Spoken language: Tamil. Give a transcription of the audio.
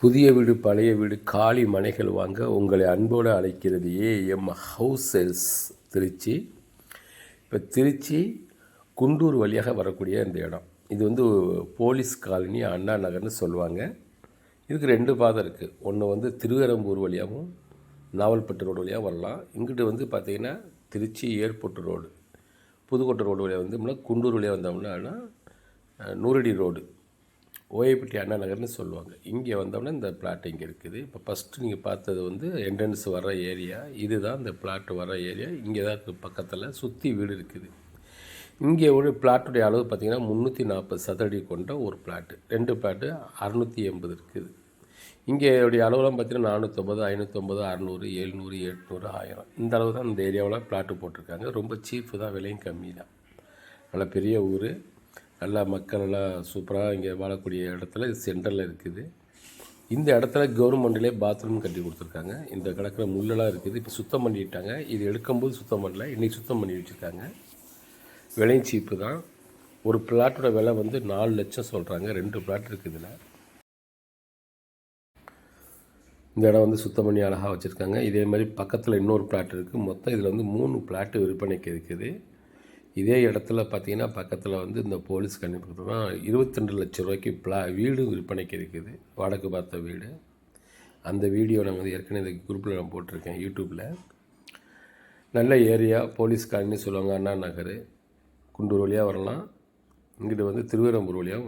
புதிய வீடு பழைய வீடு காலி மனைகள் வாங்க உங்களை அன்போடு அழைக்கிறது ஏஎம் ஹவுஸ் சேல்ஸ் திருச்சி. இப்போ திருச்சி குண்டூர் வழியாக வரக்கூடிய இந்த இடம். இது வந்து போலீஸ் காலனி அண்ணா நகர்னு சொல்லுவாங்க. இதுக்கு ரெண்டு பாதை இருக்குது ஒன்று வந்து திருவரம்பூர் வழியாகவும் நாவல்பட்டு ரோடு வழியாக வரலாம். இங்கிட்டு வந்து பார்த்திங்கன்னா Trichy airport road. Pudukkottai road வழியாக வந்தோம்னா குண்டூர் வழியாக வந்தோம்னா நூறடி ரோடு. ஓஏபிடி அண்ணா நகர்னு சொல்லுவாங்க. இங்கே வந்தோடனே இந்த பிளாட் இங்கே இருக்குது. இப்போ ஃபஸ்ட்டு நீங்கள் பார்த்தது வந்து என்ட்ரன்ஸ் வர ஏரியா இதுதான் இந்த பிளாட் வர ஏரியா இங்கே தான் இருக்குது பக்கத்தில் சுற்றி வீடு இருக்குது. இங்கே ஒரு பிளாட்டுடைய அளவு பார்த்தீங்கன்னா முந்நூற்றி நாற்பது சதுரடி கொண்ட ஒரு பிளாட்டு ரெண்டு பிளாட்டு அறநூற்றி எண்பது இருக்குது. இங்கே உடைய அளவுலாம் பார்த்தீங்கன்னா நானூற்றம்பது ஐநூற்றம்பது அறநூறு எழுநூறு எட்நூறு ஆயிரம். இந்த அளவு தான் இந்த ஏரியாவில் பிளாட்டு போட்டிருக்காங்க. ரொம்ப சீப்பு தான் விலையும் கம்மி தான் நல்ல பெரிய ஊர். நல்லா மக்கள் நல்லா சூப்பராக இங்கே வாழக்கூடிய இடத்துல சென்டரில் இருக்குது. இந்த இடத்துல கவர்மெண்ட்லேயே பாத்ரூம் கட்டி கொடுத்துருக்காங்க. இந்த கிடக்கிற முள்ளெல்லாம் இருக்குது. இப்போ சுத்தம் பண்ணிட்டாங்க. இது எடுக்கும்போது சுத்தம் பண்ணல. இன்றைக்கி சுத்தம் பண்ணி வச்சுருக்காங்க. விலையும் சீப்பு தான். ஒரு பிளாட்டோட விலை வந்து நாலு லட்சம் சொல்கிறாங்க ரெண்டு பிளாட் இருக்குது இதில். இந்த இடம் வந்து சுத்தம் பண்ணி அழகாக வச்சுருக்காங்க. இதே மாதிரி பக்கத்தில் இன்னொரு பிளாட் இருக்குது மொத்தம் இதில் வந்து மூணு பிளாட்டு விற்பனைக்கு இருக்குது. இதே இடத்துல பார்த்தீங்கன்னா பக்கத்தில் வந்து இந்த போலீஸ் கண்டுபிடிச்சோம்னா இருபத்திரெண்டு லட்ச ரூபாய்க்கு ப்ளா வீடு விற்பனைக்கு இருக்குது. வாடகை பார்த்த வீடு. அந்த வீடியோ நான் வந்து ஏற்கனவே இந்த குரூப்பில் நான் போட்டிருக்கேன் யூடியூப்பில் நல்ல ஏரியா போலீஸ் காலனி சொல்லுவாங்க அண்ணா நகர். குண்டூர் வழியாக வரலாம். இங்கிட்டு வந்து திருவரம்பூர் வழியாக